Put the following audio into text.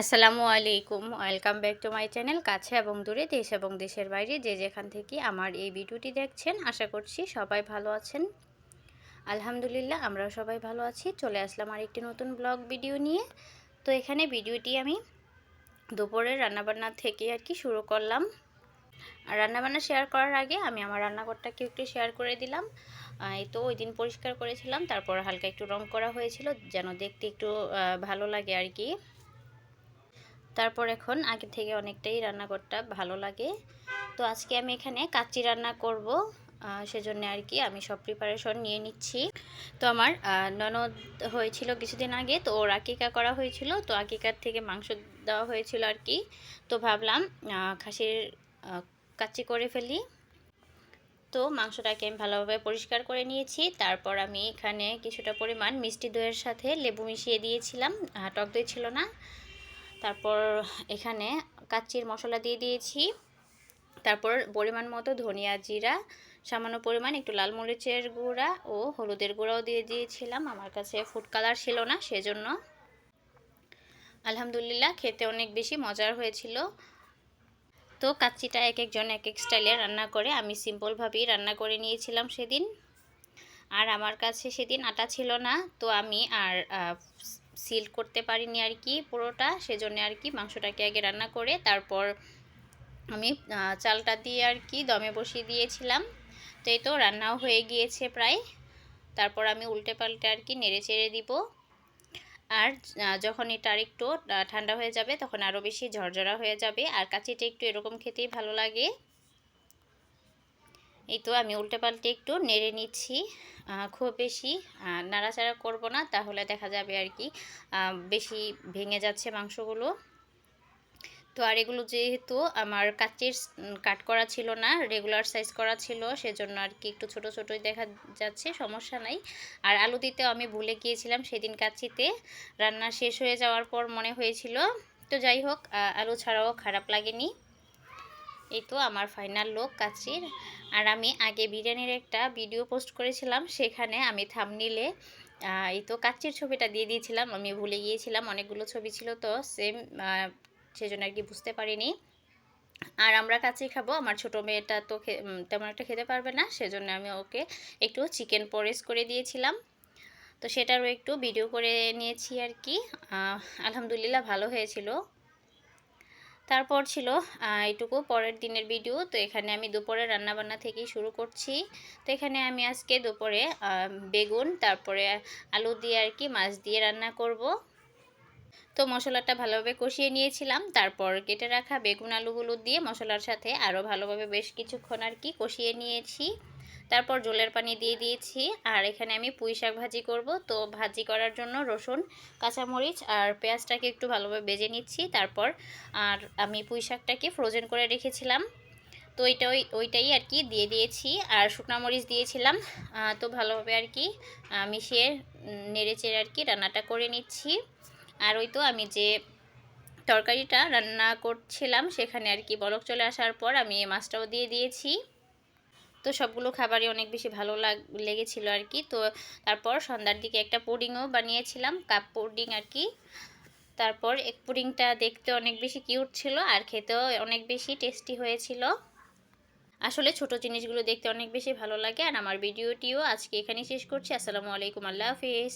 আসসালামু আলাইকুম। Welcome back to my channel কাছে এবং দূরে, দেশ এবং দেশের বাইরে যে যেখান থেকে আমার এই ভিডিওটি দেখছেন, আশা করছি সবাই ভালো আছেন। আলহামদুলিল্লাহ, আমরাও সবাই ভালো আছি। চলে আসলাম আর একটি নতুন ব্লগ ভিডিও নিয়ে। তো এখানে ভিডিওটি আমি দুপুরের রান্নাবান্না থেকে আর কি শুরু করলাম। আর রান্নাবান্না শেয়ার করার আগে আমি আমার রান্নাঘরটাকে একটু শেয়ার করে দিলাম। এই তো ওই দিন পরিষ্কার করেছিলাম, তারপর হালকা একটু রং করা হয়েছিল, যেন দেখতে একটু ভালো লাগে আর কি। তারপর এখন আগে থেকে অনেকটাই রান্নাঘরটা ভালো লাগে। তো আজকে আমি এখানে কাচ্চি রান্না করব সেজন্য আর কি আমি সব প্রিপারেশন নিয়ে নিচ্ছি। তো আমার ননদ হয়েছিল কিছুদিন আগে, তো ওর আকিকা করা হয়েছিল, তো আকিকার থেকে মাংস দেওয়া হয়েছিল আর কি। তো ভাবলাম খাসির কাচ্চি করে ফেলি। তো মাংসটাকে আমি ভালোভাবে পরিষ্কার করে নিয়েছি। তারপর আমি এখানে কিছুটা পরিমাণ মিষ্টি দইয়ের সাথে লেবু মিশিয়ে দিয়েছিলাম। টক দই ছিল না। তারপর এখানে কাচ্চির মশলা দিয়ে দিয়েছি। তারপর পরিমাণ মতো ধনিয়া জিরা, সামান্য পরিমাণ একটু লাল মরিচের গুঁড়া ও হলুদের গুঁড়াও দিয়ে দিয়েছিলাম। আমার কাছে ফুড কালার ছিল না, সেজন্য আলহামদুলিল্লাহ খেতে অনেক বেশি মজার হয়েছিল। তো কাচ্চিটা এক একজন এক এক স্টাইলে রান্না করে, আমি সিম্পলভাবেই রান্না করে নিয়েছিলাম সেদিন। আর আমার কাছে সেদিন আটা ছিল না, তো আমি আর সিল করতে পারিনি আর কি পুরোটা, সেজন্য আর কি মাংসটাকে আগে রান্না করে তারপর আমি চালটা দিয়ে আর কি দমে বসিয়ে দিয়েছিলাম। তো এই তো রান্নাও হয়ে গিয়েছে প্রায়। তারপর আমি উল্টে পাল্টে আর কি নেড়ে চেড়ে দিব। আর যখন এটা আর একটু ঠান্ডা হয়ে যাবে তখন আরও বেশি ঝরঝরা হয়ে যাবে। আর কাচিটা একটু এরকম খেতেই ভালো লাগে। এই তো আমি উল্টে পাল্টে একটু নেড়ে নিচ্ছি খুব বেশি নাড়াচাড়া করব না, তাহলে দেখা যাবে আর কি বেশি ভেঙে যাচ্ছে মাংসগুলো। তো আর এগুলো যেহেতু আমার কাচির কাট করা ছিল না রেগুলার সাইজ করা ছিল, সেজন্য আর কি একটু ছোট ছোটই দেখা যাচ্ছে, সমস্যা নাই। আর আলু দিতেও আমি ভুলে গিয়েছিলাম, সেদিন কাচিতে রান্না শেষ হয়ে যাওয়ার পর মনে হয়েছিল। তো যাই হোক আলু ছাড়াও খারাপ লাগেনি। এই তো আমার ফাইনাল লোক কাচির। আর আমি আগে বিরিয়ানির একটা ভিডিও পোস্ট করেছিলাম, সেখানে আমি থামনিলে এই তো কাচির ছবিটা দিয়ে দিয়েছিলাম। আমি ভুলে গিয়েছিলাম, অনেকগুলো ছবি ছিল তো সেম সেজন্য আর কি বুঝতে পারিনি। আর আমরা কাছেই খাব, আমার ছোটো মেয়েটা তো তেমন একটা খেতে পারবে না, সেজন্য আমি ওকে একটু চিকেন পরেস করে দিয়েছিলাম। তো সেটারও একটু ভিডিও করে নিয়েছি আর কি। আলহামদুলিল্লাহ ভালো হয়েছিল। তারপর ছিল এইটুকু পরের দিনের ভিডিও তো এখানে আমি দুপুরে রান্নাবান্না থেকেই শুরু করছি। তো এখানে আমি আজকে দুপুরে বেগুন, তারপরে আলু দিয়ে আর কি মাছ দিয়ে রান্না করব। তো মশলাটা ভালোভাবে কষিয়ে নিয়েছিলাম, তারপর কেটে রাখা বেগুন, আলুগুলো দিয়ে মশলার সাথে আরও ভালোভাবে বেশ কিছুক্ষণ আর কি কষিয়ে নিয়েছি। তারপর জলের পানি দিয়ে দিয়েছি। আর এখানে আমি পুঁই শাক ভাজি করব। তো ভাজি করার জন্য রসুন, কাঁচামরিচ আর পেঁয়াজটাকে একটু ভালোভাবে বেজে নিচ্ছি। তারপর আর আমি পুঁই শাকটাকে ফ্রোজেন করে রেখেছিলাম। তো ওইটা ওই, ওইটাই আর কি দিয়ে দিয়েছি। আর শুকনো মরিচ দিয়েছিলাম। তো ভালোভাবে আর কি মিশিয়ে নেড়ে চেড়ে আর কি রান্নাটা করে নিচ্ছি। আর ওই তো আমি যে তরকারিটা রান্না করছিলাম, সেখানে আর কি বলক চলে আসার পর আমি মাছটাও দিয়ে দিয়েছি। তো সবগুলো খাবারই অনেক বেশি ভালো লাগ, লেগেছিলো আর কি। তো তারপর সন্ধ্যার দিকে একটা পুডিংও বানিয়েছিলাম, কাপ পুডিং আর কি। তারপর এক পুডিংটা দেখতে অনেক বেশি কিউট ছিল আর খেতেও অনেক বেশি টেস্টি হয়েছিল। আসলে ছোট জিনিসগুলো দেখতে অনেক বেশি ভালো লাগে আর আমার ভিডিওটিও আজকে এখানেই শেষ করছি। আসসালামু আলাইকুম, আল্লাহ হাফিজ।